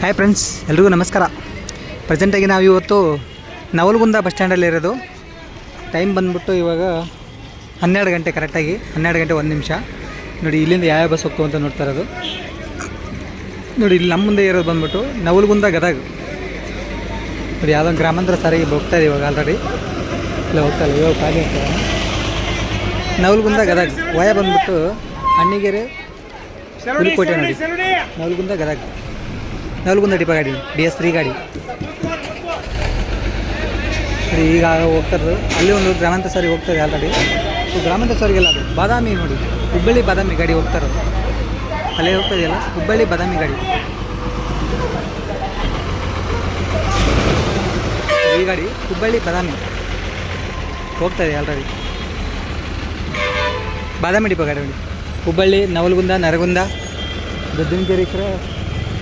Hi friends ಎಲ್ರಿಗೂ ನಮಸ್ಕಾರ. ಪ್ರೆಸೆಂಟಾಗಿ ನಾವು ಇವತ್ತು ನವಲಗುಂದ ಬಸ್ ಸ್ಟ್ಯಾಂಡಲ್ಲಿರೋದು ಟೈಮ್ ಬಂದ್ಬಿಟ್ಟು ಇವಾಗ ಹನ್ನೆರಡು ಗಂಟೆ ಕರೆಕ್ಟಾಗಿ ಹನ್ನೆರಡು ಗಂಟೆ ಒಂದು ನಿಮಿಷ. ನೋಡಿ ಇಲ್ಲಿಂದ ಯಾವ ಬಸ್ ಹೋಗ್ತು ಅಂತ ನೋಡ್ತಾ ಇರೋದು. ನೋಡಿ ಇಲ್ಲಿ ನಮ್ಮ ಮುಂದೆ ಇರೋದು ಬಂದ್ಬಿಟ್ಟು ನವಲಗುಂದ ಗದಗ. ನೋಡಿ ಯಾವುದೋ ಗ್ರಾಮಾಂತರ ಸಾರಿಗೆ ಹೋಗ್ತಾ ಇದೆ ಇವಾಗ ಆಲ್ರೆಡಿ ಇಲ್ಲ ಹೋಗ್ತಾ ಇಲ್ಲ ಇವಾಗ ಖಾಲಿ ಹೋಗ್ತಾರೆ ನವಲಗುಂದ ಗದಗ ವಯ ಬಂದ್ಬಿಟ್ಟು ಅಣ್ಣಿಗೆರೆ ಹುಲಿಕೋಟೆ ನೋಡಿ. ನವಲಗುಂದ ಗದಗ. ನವಲಗುಂದ ಡಿಪ ಗಾಡಿ ಡಿ ಎಸ್ ತ್ರೀ ಗಾಡಿ. ನೋಡಿ ಈಗ ಹೋಗ್ತಾ ಇರೋದು. ಅಲ್ಲಿ ಒಂದು ಗ್ರಾಮಾಂತರ ಸಾರಿಗೆ ಹೋಗ್ತಾರೆ ಆಲ್ರೆಡಿ ಸೊ ಗ್ರಾಮಾಂತರ ಸಾರಿಗೆಲ್ಲ ಅದು. ಬಾದಾಮಿ ನೋಡಿ. ಹುಬ್ಬಳ್ಳಿ ಬಾದಾಮಿ ಗಾಡಿ ಹೋಗ್ತಾರೆ ಅಲ್ಲೇ ಹೋಗ್ತಾ ಇದೆಯಲ್ಲ? ಹುಬ್ಬಳ್ಳಿ ಬಾದಾಮಿ ಗಾಡಿ. ಈ ಗಾಡಿ ಹುಬ್ಬಳ್ಳಿ ಬಾದಾಮಿ. ಹೋಗ್ತಾ ಇದೆ ಆಲ್ರೆಡಿ ಬಾದಾಮಿ ಡಿಪ ಗಾಡಿ Hubballi, Navalgund, Nargund. Cross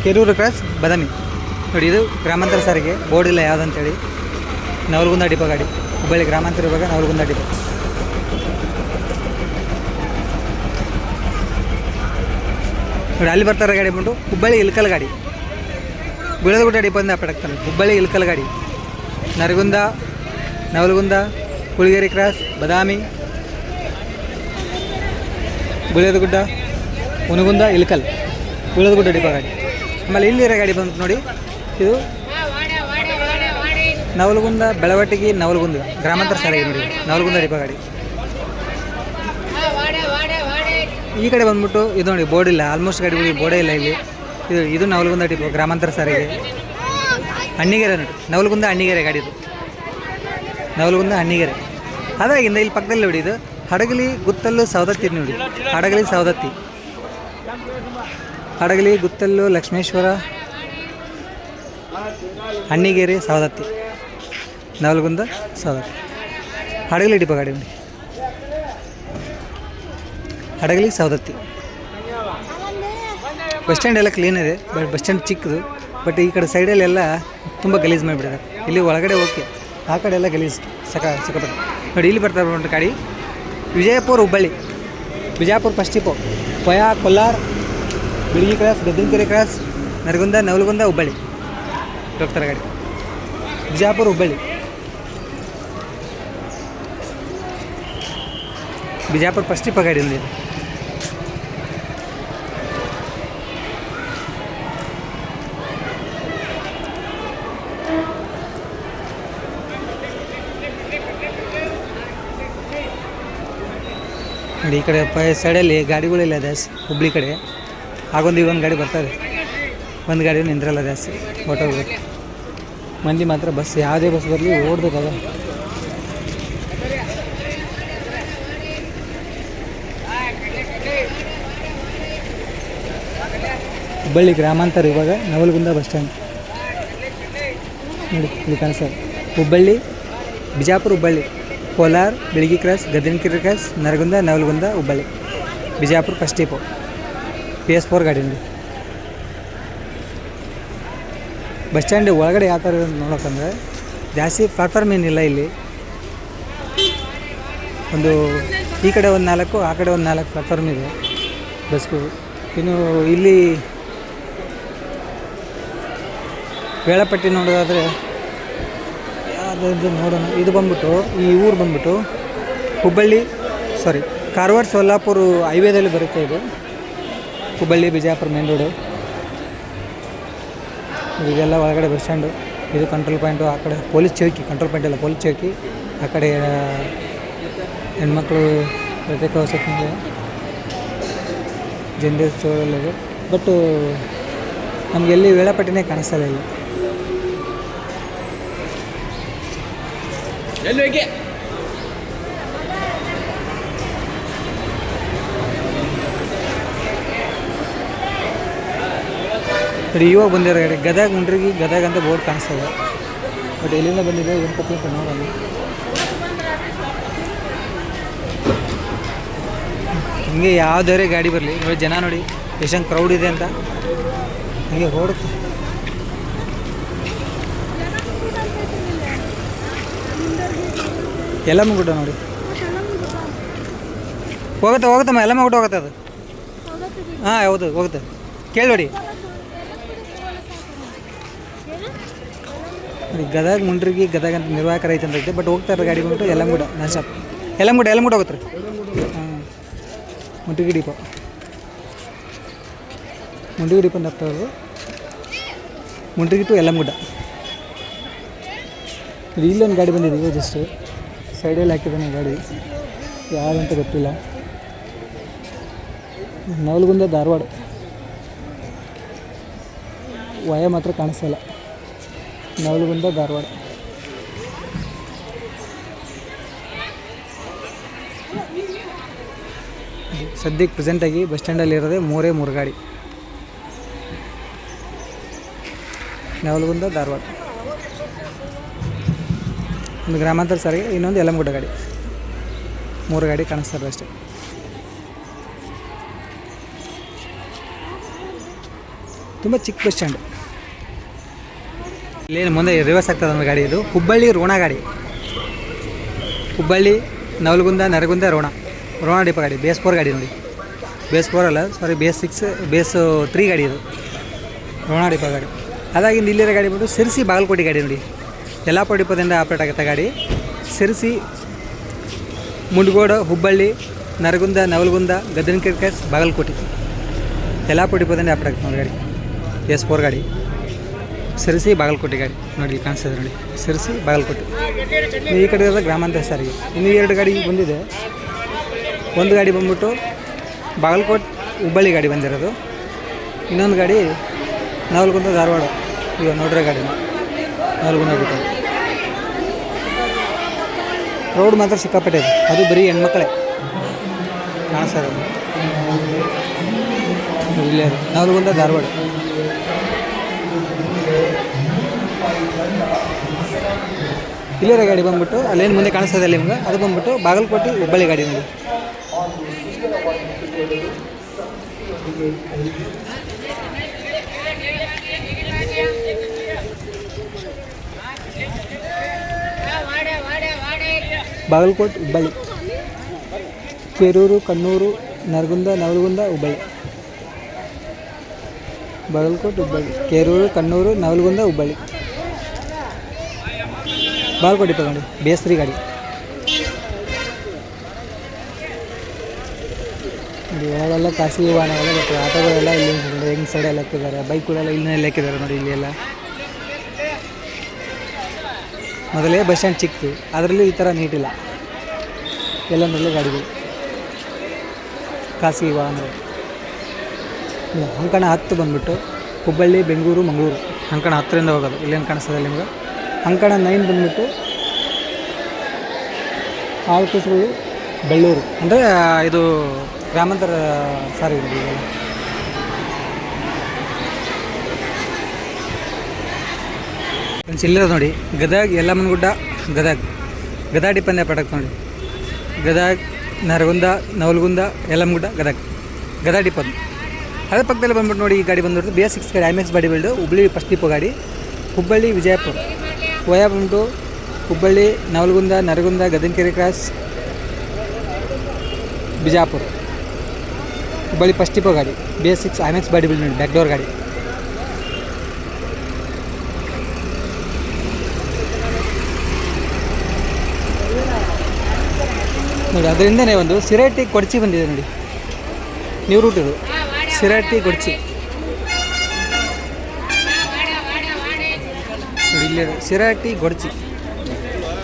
Kerur cross, Badami. ನೋಡಿ, ಇದು ಗ್ರಾಮಾಂತರ ಸಾರಿಗೆ. ಬೋರ್ಡ್ ಇಲ್ಲ ಯಾವುದಂತೇಳಿ ನವಲಗುಂದ ಡಿಪ ಗಾಡಿ ಹುಬ್ಬಳ್ಳಿ ಗ್ರಾಮಾಂತರ ವಿಭಾಗ ನವಲಗುಂದ ಡಿಪ ನೋಡಿ, ಅಲ್ಲಿ ಬರ್ತಾರೆ ಗಾಡಿ ಬಂದು ಹುಬ್ಬಳ್ಳಿ ಇಲ್ಕಲ್ ಗಾಡಿ. ಬಿಳದಗುಡ್ಡ ಡಿಪೋದಿಂದ ಪಡಕ್ತಾನೆ ಹುಬ್ಬಳ್ಳಿ ಇಲ್ಕಲ್ ಗಾಡಿ. ನರಗುಂದ, ನವಲಗುಂದ ಕುಳಗೇರಿ ಕ್ರಾಸ್, ಬಾದಾಮಿ. ಬಿಳದಗುಡ್ಡ ಉನಗುಂದ ಇಲ್ಕಲ್. ಬಿಳದಗುಡ್ಡ ಡಿಪೋ ಗಾಡಿ ಆಮೇಲೆ ಇಲ್ಲಿರೋ ಗಾಡಿ ಬಂತು ನೋಡಿ. ಇದು ನವಲಗುಂದ ಬೆಳವಟ್ಟಿಗೆ ನವಲಗುಂದ, ಗ್ರಾಮಾಂತರ ಸಾರಿಗೆ ನೋಡಿ. ನವಲಗುಂದ ರೀಪ ಗಾಡಿ. ಈ ಕಡೆ ಬಂದ್ಬಿಟ್ಟು ಇದು ನೋಡಿ, ಬೋರ್ಡ್ ಇಲ್ಲ. ಆಲ್ಮೋಸ್ಟ್ ಗಾಡಿಗಳಿಗೆ ಬೋರ್ಡೇ ಇಲ್ಲ ಇಲ್ಲಿ. ಇದು ಇದು ನವಲಗುಂದ ಡಿಪೋ ಗ್ರಾಮಾಂತರ ಸಾರಿಗೆ ಅಣ್ಣಿಗೆರೆ ನೋಡಿ. ನವಲಗುಂದ ಅಣ್ಣಿಗೆರೆ ಗಾಡಿ ಇದು. ನವಲಗುಂದ ಅಣ್ಣಿಗೆರೆ ಅದಾಗಿಂದ ಇಲ್ಲಿ ಪಕ್ಕದಲ್ಲಿ ನೋಡಿ ಇದು. ಹಡಗಲಿ ಗುತ್ತಲ್ಲು ಸವದತ್ತಿ ನೋಡಿ. ಹಡಗಲಿ, ಸವದತ್ತಿ. ಹಡಗಲಿ, ಗುತ್ತಲ್ಲು, ಲಕ್ಷ್ಮೇಶ್ವರ, ಹಣ್ಣಿಗೇರಿ, ಸವದತ್ತಿ. ನವಲಗುಂದ, ಸವದತ್ತಿ. ಹಡಗಲಿ ಡಿಪ ಗಾಡಿ ಹಡಗಲಿ, ಸವದತ್ತಿ. ಬಸ್ ಸ್ಟ್ಯಾಂಡ್ ಎಲ್ಲ ಕ್ಲೀನ್ ಇದೆ ಬಟ್ ಬಸ್ ಸ್ಟ್ಯಾಂಡ್ ಚಿಕ್ಕದು. ಬಟ್ ಈ ಕಡೆ ಸೈಡಲ್ಲೆಲ್ಲ ತುಂಬ ಗಲೀಜು ಮಾಡಿಬಿಟ್ಟಿದ್ದಾರೆ. ಇಲ್ಲಿ ಒಳಗಡೆ ಓಕೆ ಆ ಕಡೆ ಎಲ್ಲ ಗಲೀಜು ಸಕ, ಸಿಕ್ಕಾಪಟ್ಟೆ. ನೋಡಿ, ಇಲ್ಲಿ ಬರ್ತಾರೆ ಗಾಡಿ. ವಿಜಯಪುರ ಹುಬ್ಬಳ್ಳಿ. ವಿಜಯಪುರ ಪಶ್ಚಿಮ via, Kolhar Bilagi cross, Gaddanakeri cross, Nargund, Navalgund, Hubballi. ಹೋಗ್ತಾರೆ ಗಾಡಿ. ಬಿಜಾಪುರ, ಹುಬ್ಬಳ್ಳಿ. ಬಿಜಾಪುರ ಫಸ್ಟ್ ಡಿಪೋ ಗಾಡಿ ಇಲ್ಲಿ ನೋಡಿ, ಈ ಕಡೆ ಪ ಸೈಡಲ್ಲಿ ಗಾಡಿಗಳಿಲ್ಲ ಅದೇ ಹುಬ್ಳಿ ಕಡೆ. ಆಗೊಂದು ಈಗ ಒಂದು ಗಾಡಿ ಬರ್ತದೆ ಒಂದು ಗಾಡಿ ನಿಂದ್ರಲ್ಲ ಜಾಸ್ತಿ ಹೊಟ್ಟೋಗ್ಬೇಕು ಮಂದಿ ಮಾತ್ರ ಬಸ್ ಯಾವುದೇ ಬಸ್ ಬರಲಿ ಓಡ್ಬೇಕದ ಹುಬ್ಬಳ್ಳಿ ಗ್ರಾಮಾಂತರ ಇವಾಗ ನವಲಗುಂದ ಬಸ್ ಸ್ಟ್ಯಾಂಡ್ ನೋಡಿ, ಇಲ್ಲಿ ಕಾಣಿಸ್ತದೆ Hubballi, Bijapur Hubballi, Kolar, Belagi cross Gaddanakeri cross Nargund, Navalgund, Hubballi. Bijapur first depot S four ಗಾಡಿ ಬಸ್ ಸ್ಟ್ಯಾಂಡ್ ಒಳಗಡೆ ಯಾವ ಥರ ನೋಡೋಕಂದ್ರೆ ಜಾಸ್ತಿ ಪ್ಲಾಟ್ಫಾರ್ಮ್ ಏನಿಲ್ಲ ಇಲ್ಲಿ. ಒಂದು ಈ ಕಡೆ ಒಂದು ನಾಲ್ಕು, ಆ ಕಡೆ ಒಂದು ನಾಲ್ಕು ಪ್ಲಾಟ್ಫಾರ್ಮ್ ಇದೆ ಬಸ್ಗಳು ಇನ್ನು ಇಲ್ಲಿ ವೇಳಾಪಟ್ಟಿ ನೋಡೋದಾದರೆ ಯಾವುದಾದ್ರು ನೋಡೋಣ. ಇದು ಬಂದ್ಬಿಟ್ಟು, ಈ ಊರು ಬಂದ್ಬಿಟ್ಟು ಹುಬ್ಬಳ್ಳಿ ಸಾರಿ ಕಾರವಾರ ಸೊಲ್ಲಾಪುರ ಹೈವೇದಲ್ಲಿ ಬರುತ್ತೆ ಇದು. ಹುಬ್ಬಳ್ಳಿ ಬಿಜಾಪುರ ಮೇನ್ ರೋಡು ಇದೆಲ್ಲ ಒಳಗಡೆ ಬಸ್ ಸ್ಟ್ಯಾಂಡು ಇದು ಕಂಟ್ರೋಲ್ ಪಾಯಿಂಟು ಆ ಕಡೆ ಪೊಲೀಸ್ ಚೌಕಿ ಕಂಟ್ರೋಲ್ ಪಾಯಿಂಟ್ ಎಲ್ಲ ಪೊಲೀಸ್ ಚೌಕಿ. ಆ ಕಡೆ ಹೆಣ್ಮಕ್ಳು ಪ್ರತ್ಯೇಕ ಸ್ಟೋರ್ ಎಲ್ಲ ಇದೆ. ಬಟ್ ನಮ್ಗೆ ಎಲ್ಲಿ ವೇಳಾಪಟ್ಟಿನೇ ಕಾಣಿಸ್ತಲ್ಲ ಇಲ್ಲಿ ನೋಡಿ ಇವಾಗ ಬಂದಿರೋ ಗಾಡಿ ಗದಗ ಮುಂಡ್ರಿಗೆ ಗದಗ ಅಂತ ಬೋರ್ಡ್ ಕಾಣಿಸ್ತದೆ. ಬಟ್ ಎಲ್ಲಿಂದ ಬಂದಿದೆ ಏನು ಕಥೆ ಅಂತ ನೋಡೋಣ. ಹಿಂಗೆ ಯಾವುದೇ ಗಾಡಿ ಬರಲಿ. ನೋಡಿ ಜನ ನೋಡಿ ಎಷ್ಟೊಂದು ಕ್ರೌಡ್ ಇದೆ ಅಂತ. ಹಂಗೆ ಓಡುತ್ತೆ. ಎಲ್ಲ ಮುಗುಟ ನೋಡಿ. ಹೋಗುತ್ತೆ ಹೋಗುತ್ತಮ್ಮ ಎಲ್ಲ ಮುಗುಟ ಹೋಗುತ್ತೆ ಅದು. ಹಾಂ ಹೌದು ಹೋಗುತ್ತೆ. ಕೇಳಿ ನೋಡಿ. ಗದಗ ಮುಂಡ್ರಿಗೆ ಗದಗ ಅಂತ ನಿರ್ವಾಹಕರ ಐತೆ ಅಂತ ಐತೆ. ಬಟ್ ಹೋಗ್ತಾರೆ ಗಾಡಿ ಬಂದ್ಬಿಟ್ಟು ಯಲಂಗುಡ ನಾನು ಶಾಪ್ ಯಲಂಗುಡ ಯಲಂಗುಡ ಹೋಗುತ್ತೆ ರೀ. ಹಾಂ. ಮುಂಡ್ರಿಗೆ ಡಿಪೋ ಮುಂಡ್ರಿಗೆ ಡಿಪೋ ಅಂತ ಅವರು ಮುಂಡ್ರಿಗೆ ಟು ಇಲ್ಲಿ ಇಲ್ಲೊಂದು ಗಾಡಿ ಬಂದಿದೆ ಈಗ ಜಸ್ಟ್ ಸೈಡಲ್ಲಿ ಹಾಕಿದ್ದಾನೆ ಗಾಡಿ. ಯಾರು ಅಂತ ಗೊತ್ತಿಲ್ಲ. ನವಲಗುಂದ ಧಾರವಾಡ. ವಯ ಮಾತ್ರ ಕಾಣಿಸಲ್ಲ ನವಲಗುಂದ ಧಾರವಾಡ. ಸದ್ಯಕ್ಕೆ ಪ್ರೆಸೆಂಟಾಗಿ ಬಸ್ ಸ್ಟ್ಯಾಂಡಲ್ಲಿ ಇರೋದೇ ಮೂರೇ ಮೂರು ಗಾಡಿ. ನವಲಗುಂದ ಧಾರವಾಡ. ಒಂದು ಗ್ರಾಮಾಂತರ ಸಾರಿಗೆ, ಇನ್ನೊಂದು ಯಲಮಗುಡ್ಡ ಗಾಡಿ. ಮೂರು ಗಾಡಿ ಕಾಣಿಸ್ತಾರೆ ಅಷ್ಟೇ. ತುಂಬ ಚಿಕ್ಕ ಬಸ್ ಸ್ಟ್ಯಾಂಡ್ ಇಲ್ಲೇನು ಮುಂದೆ ರಿವರ್ಸ್ ಆಗ್ತದೆ ಒಂದು ಗಾಡಿ ಇದು. ಹುಬ್ಬಳ್ಳಿ ರೋಣ ಗಾಡಿ. ಹುಬ್ಬಳ್ಳಿ, ನವಲಗುಂದ, ನರಗುಂದ, ರೋಣ. ರೋಣ ಡಿಪ ಗಾಡಿ ಬೇಸ್ ಫೋರ್ ಗಾಡಿ ನೋಡಿ. ಬೇಸ್ ಫೋರ್ ಅಲ್ಲ sorry BS six BS three ಗಾಡಿ ಇದು. ರೋಣ ಡಿಪ ಗಾಡಿ. ಅದಾಗಿಂದ ಇಲ್ಲಿರೋ ಗಾಡಿ ಬಂದು ಸಿರಿಸಿ ಬಾಗಲಕೋಟೆ ಗಾಡಿ ನೋಡಿ. ಯಲ್ಲಾಪುರ ಡಿಪದಿಂದ ಆಪ್ರೇಟ್ ಆಗುತ್ತೆ ಗಾಡಿ. ಸಿರಿಸಿ, ಮುಂಡಗೋಡು, ಹುಬ್ಬಳ್ಳಿ, ನರಗುಂದ, ನವಲಗುಂದ ಗದನಕೆರೆ ಬಾಗಲಕೋಟೆ. ಯಲ್ಲಾಪುರ ಡಿಪದಿಂದ ಆಪ್ರೇಟ್ ಆಗುತ್ತೆ ನೋಡಿ ಗಾಡಿ. ಎಸ್ ಫೋರ್ ಗಾಡಿ. ಸಿರಸಿ ಬಾಗಲಕೋಟೆ ಗಾಡಿ ನೋಡಿ ಇಲ್ಲಿ ಕಾಣಿಸ್ತದೆ ನೋಡಿ. ಸಿರಸಿ ಬಾಗಲಕೋಟೆ. ಈ ಕಡೆ ಇರೋದು ಗ್ರಾಮಾಂತರ ಸಾರಿಗೆ ಇನ್ನು ಎರಡು ಗಾಡಿ ಬಂದಿದೆ. ಒಂದು ಗಾಡಿ ಬಂದ್ಬಿಟ್ಟು ಬಾಗಲಕೋಟೆ ಹುಬ್ಬಳ್ಳಿ ಗಾಡಿ ಬಂದಿರೋದು. ಇನ್ನೊಂದು ಗಾಡಿ ನವಲಗುಂದ ಧಾರವಾಡ. ಈಗ ನೋಡ್ರೆ ಗಾಡಿ ನವಲಗುಂದ ಬಿಟ್ಟು ರೋಡ್ ಮಾತ್ರ ಸಿಕ್ಕಾಪಟ್ಟೆ ಇದೆ. ಅದು ಬರೀ ಹೆಣ್ಮಕ್ಳೇ ಕಾಣಿಸ್ತಾರೆ ಇಲ್ಲೇ ಅದು. ನವಲಗುಂದ ಧಾರವಾಡ. ಇಲ್ಲಿರೋ ಗಾಡಿ ಬಂದ್ಬಿಟ್ಟು ಅಲ್ಲೇನು ಮುಂದೆ ಕಾಣಿಸ್ತದೆ ನಿಮ್ಗೆ? ಅದು ಬಂದ್ಬಿಟ್ಟು ಬಾಗಲಕೋಟೆ ಹುಬ್ಬಳ್ಳಿ ಗಾಡಿ ನೋಡಿ ಬಾಗಲಕೋಟೆ ಹುಬ್ಬಳ್ಳಿ. ಕೆರೂರು, ಕಣ್ಣೂರು, ನರಗುಂದ, ನವಲಗುಂದ, ಹುಬ್ಬಳ್ಳಿ. ಬಾಗಲಕೋಟೆ ಹುಬ್ಬಳ್ಳಿ. ಕೆರೂರು, ಕಣ್ಣೂರು, ನವಲಗುಂದ, ಹುಬ್ಬಳ್ಳಿ. ಬಾಗಲಕೋಟೆ ತಗೊಂಡು ಬೇಸ್ರಿ ಗಾಡಿ. ನೋಡಿ ಒಳಗೆಲ್ಲ ಖಾಸಗಿ ವಾಹನಗಳು ಬರ್ತವೆ ಆಟೋಗಳೆಲ್ಲ ಇಲ್ಲಿ ಹೆಂಗ್ ಸೈಡೆಲ್ಲ ಹಾಕಿದ್ದಾರೆ ಬೈಕ್ಗಳೆಲ್ಲ ಇಲ್ಲಿನಲ್ಲಿ ಹಾಕಿದ್ದಾರೆ ನೋಡಿ ಇಲ್ಲಿ ಎಲ್ಲ. ಮೊದಲೇ ಬಸ್ ಸ್ಟ್ಯಾಂಡ್ ಚಿಕ್ತು ಅದರಲ್ಲಿ ಈ ಥರ ನೀಟಿಲ್ಲ. ಎಲ್ಲಂದ್ರಲ್ಲೂ ಗಾಡಿಗಳು. ಖಾಸಗಿ ವಾಹನಗಳು. ಅಂಕಣ ಹತ್ತು ಬಂದ್ಬಿಟ್ಟು ಹುಬ್ಬಳ್ಳಿ, ಬೆಂಗಳೂರು, ಮಂಗಳೂರು. ಅಂಕಣ ಹತ್ತರಿಂದ ಹೋಗೋದು. ಇಲ್ಲೇನು ಕಾಣಿಸ್ತದೆ ನಿಮ್ಗೆ? ಅಂಕಣ ನೈನ್ ಬಂದ್ಬಿಟ್ಟು ಆಲ್ಕಸಗಳು ಬೆಳ್ಳೂರು. ಅಂದರೆ ಇದು ಗ್ರಾಮಾಂತರ ಸಾರಿ, ಇದು. ಫ್ರೆಂಡ್ಸ್, ಇಲ್ಲಿರೋದು ನೋಡಿ. ಗದಗ, ಯಲ್ಲಮ್ಮನಗುಡ್ಡ, ಗದಗ್. ಗದಗ ಡಿಪಂದೆ ಪ್ರಾಡಕ್ಟ್ ನೋಡಿ. ಗದಗ, ನರಗುಂದ, ನವಲಗುಂದ ಯಲ್ಲಮ್ಮಗುಡ್ಡ ಗದಗ್. ಗದಗ ಡಿಪೋದು ಅದರ ಪಕ್ಕದಲ್ಲಿ ಬಂದ್ಬಿಟ್ಟು ನೋಡಿ ಈ ಗಾಡಿ ಬಂದ್ಬಿಟ್ಟು ಬಿ ಎಸ್ ಸಿಕ್ಸ್ ಗಾಡಿ ಐಮೆಕ್ಸ್ body build Hubballi first depot ಗಾಡಿ, Hubballi Vijayapura. Via Hubballi, Navalgund, Nargund, Gadanakeri cross, Bijapur. Hubballi first ಇಪೋ ಗಾಡಿ ಬಿ ಎಸ್ ಸಿಕ್ಸ್ ಐಮೆಕ್ಸ್ ಬಾಡಿ ಬಿಲ್ಡ್ ಬ್ಯಾಕ್ ಡೋರ್ ಗಾಡಿ. ನೋಡಿ, ಅದರಿಂದನೇ ಒಂದು ಸಿರಟ್ಟಿ ಕೊಡಚಿ ಬಂದಿದೆ ನೋಡಿ. ನೀವು ರೂಟ್ ಇದು. ಸಿರಾಟಿ ಕೊಡ್ಚಿ. ಇಲ್ಲಿ ಶಿರಾಟಿ ಗೊಡ್ಚಿ.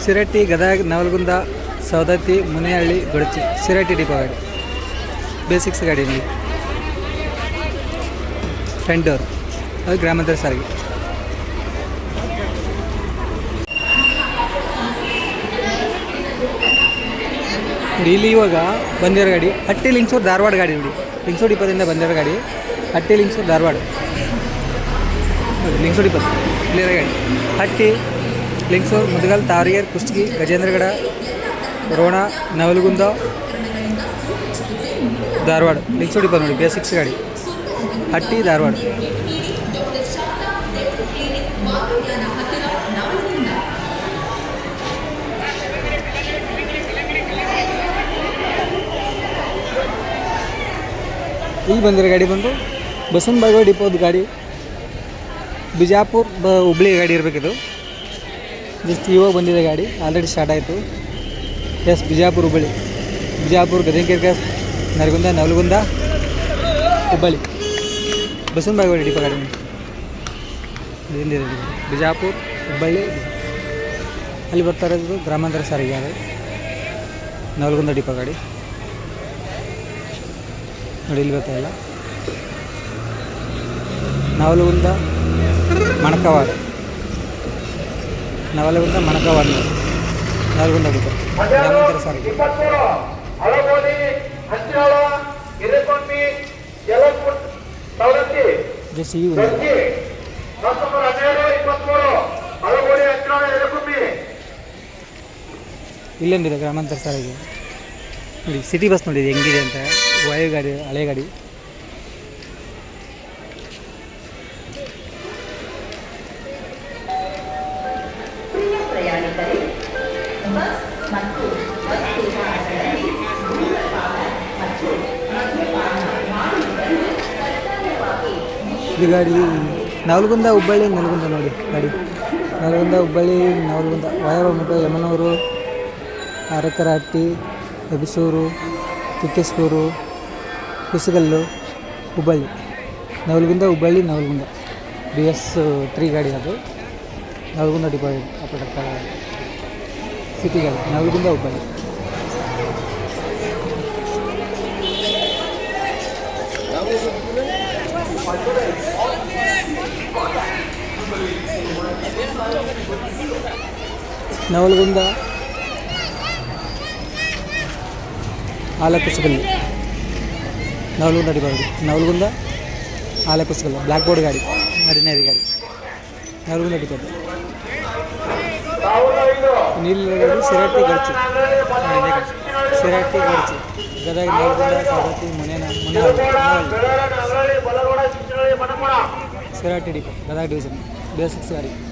ಶಿರಾಟಿ, ಗದಗ, ನವಲಗುಂದ ಸೌದತ್ತಿ ಮುನಿಹಳ್ಳಿ, ಗೊಡಚಿ. ಶಿರಾಟಿ ಡಿಪೋ ಗಾಡಿ ಬೇಸಿಕ್ಸ್ ಗಾಡಿ ಇಲ್ಲಿ. ಫ್ರಂಟ್ ಡೋರ್ ಅದು ಗ್ರಾಮಾಂತರ ಸಾರಿಗೆ. ಇಲ್ಲಿ ಇವಾಗ ಬಂದಿರೋ ಗಾಡಿ ಹಟ್ಟಿ ಲಿಂಗ್ಸೂರು ಧಾರವಾಡ ಗಾಡಿ ನೋಡಿ. ಲಿಂಗ್ಸೂರು ಡಿಪೋದಿಂದ ಬಂದಿರೋ ಗಾಡಿ ಹಟ್ಟಿ ಲಿಂಗ್ಸೂರು ಧಾರವಾಡ ಲಿಂಗ್ಸೂರು ಡಿಪೋ ಇಲ್ಲಿರೋ ಗಾಡಿ ಹಟ್ಟಿ ಲಿಂಗ್ಸೂರು, ಮುದಗಲ್ ತಾರಿಯರ್ ಕುಷ್ಟಗಿ, ಗಜೇಂದ್ರಗಡ, ರೋಣ, ನವಲಗುಂದ, ಧಾರವಾಡ. ಲಿಂಗ್ಸೂರು ಡಿಪೋ ನೋಡಿ ಬೇಸಿಕ್ಸ್ ಗಾಡಿ. ಹಟ್ಟಿ, ಧಾರವಾಡ. ಇಲ್ಲಿ ಬಂದಿರೋ ಗಾಡಿ ಬಂದು ಬಸವನ ಬಾಗೇವಾಡಿ ಡಿಪೋದ ಗಾಡಿ. ಬಿಜಾಪುರ್ ಬ ಹುಬ್ಳಿ ಗಾಡಿ ಇರಬೇಕಿದು. ಜಸ್ಟ್ ಇವಾಗ ಬಂದಿದೆ ಗಾಡಿ ಆಲ್ರೆಡಿ ಸ್ಟಾರ್ಟ್ ಆಯಿತು. ಎಸ್ ಬಿಜಾಪುರ್ ಹುಬ್ಬಳ್ಳಿ ಬಿಜಾಪುರ್ ಗದಗಿರ್ಗ ನರಗುಂದ, ನವಲಗುಂದ, ಹುಬ್ಬಳ್ಳಿ. ಬಸವನ ಬಾಗೇವಾಡಿ ಡಿಪ ಗಾಡಿ ಎಲ್ಲಿದೆ ಬಿಜಾಪುರ್, ಹುಬ್ಬಳ್ಳಿ. ಅಲ್ಲಿ ಬರ್ತಾ ಇರೋದು ಗ್ರಾಮಾಂತರ ಸಾರಿಗೆ ಅದು ನವಲಗುಂದ ಡಿಪೋ ಗಾಡಿ. ನೋಡಿ, ಇಲ್ಲಿ ಬರ್ತಾ ಇಲ್ಲ. ನವಲಗುಂದ ಮಣಕವಾಡ. ನವಲಗುಂದ ಮಣಕವಾಡ. ನವಲಗುಂದ ಡಿಪೋ ಗ್ರಾಮಾಂತರ ಸಾರಿಗೆ. ಜಸ್ಟ್ ಈ ಒಂದು ಇಲ್ಲೊಂದಿದೆ ಗ್ರಾಮಾಂತರ ಸಾರಿಗೆ. ನೋಡಿ ಸಿಟಿ ಬಸ್ ನೋಡಿದೆ ಹೆಂಗಿದೆ ಅಂತ. ವಾಯು ಗಾಡಿ ಹಳೆ ಗಾಡಿ. ಇದು ಗಾಡಿ, ನವಲಗುಂದ ಹುಬ್ಬಳ್ಳಿ, ನಲ್ಗುಂದ ನೋಡಿ ಗಾಡಿ. ನವಲಗುಂದ ಹುಬ್ಬಳ್ಳಿ ನವಲಗುಂದ ವಾಯಮಠ ಯಮನೂರು ಅರಕರಹಟ್ಟಿ ಎಬಿಸೂರು ತಿಕ್ಕೇಸ್ಕೂರು Kusugal Hubballi. Navalgund Hubballi, Navalgund. B S three ಗಾಡಿ ಅದು. ನವಲಗುಂದ ಆಪರೇಟರ್ ಸಿಟಿ ಗಾಡಿ ನವಲಗುಂದ ಹುಬ್ಬಳ್ಳಿ. ನವಲಗುಂದ ಆಲಕುಸಗಲ್ಲಿ ನವಲಗುಂದ ಡಿಪೋ ಗಾಡಿ ನವಲಗುಂದ ಆಲಕುಸಗಲ್ಲ ಬ್ಲ್ಯಾಕ್ ಬೋರ್ಡ್ ಗಾಡಿ ಆರ್ಡಿನರಿ ಗಾಡಿ ನವಲಗುಂದ ಡಿಪೋ ಸಾವಿರದ ಐದು ನೀಲಿ ಗಾಡಿ ಸಿರಾಟಿ ಗಡ್ಚಿ ನೋಡಿ, ಇದೇ ಗಾಡಿ. ಸಿರಾಟಿ ಗಡ್ಚಿ ಗದಗ ನವಲಗುಂದ ಸವದತ್ತಿ ಮುನೇನ ಮುನ್ನಾಳ್ ಮುನ್ನಾಳ್ ಬೆಳಗಾವಿ ನಗರಳ್ಳಿ ಬಲಗೋಡ ಚಿಂಚನಹಳ್ಳಿ ಮಣಪುರ Shirahatti depot Gadag division B S six ಗಾಡಿ ಇಲ್ಲೇ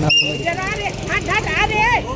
ನವಲಗುಂದ ಡಿಪೋ.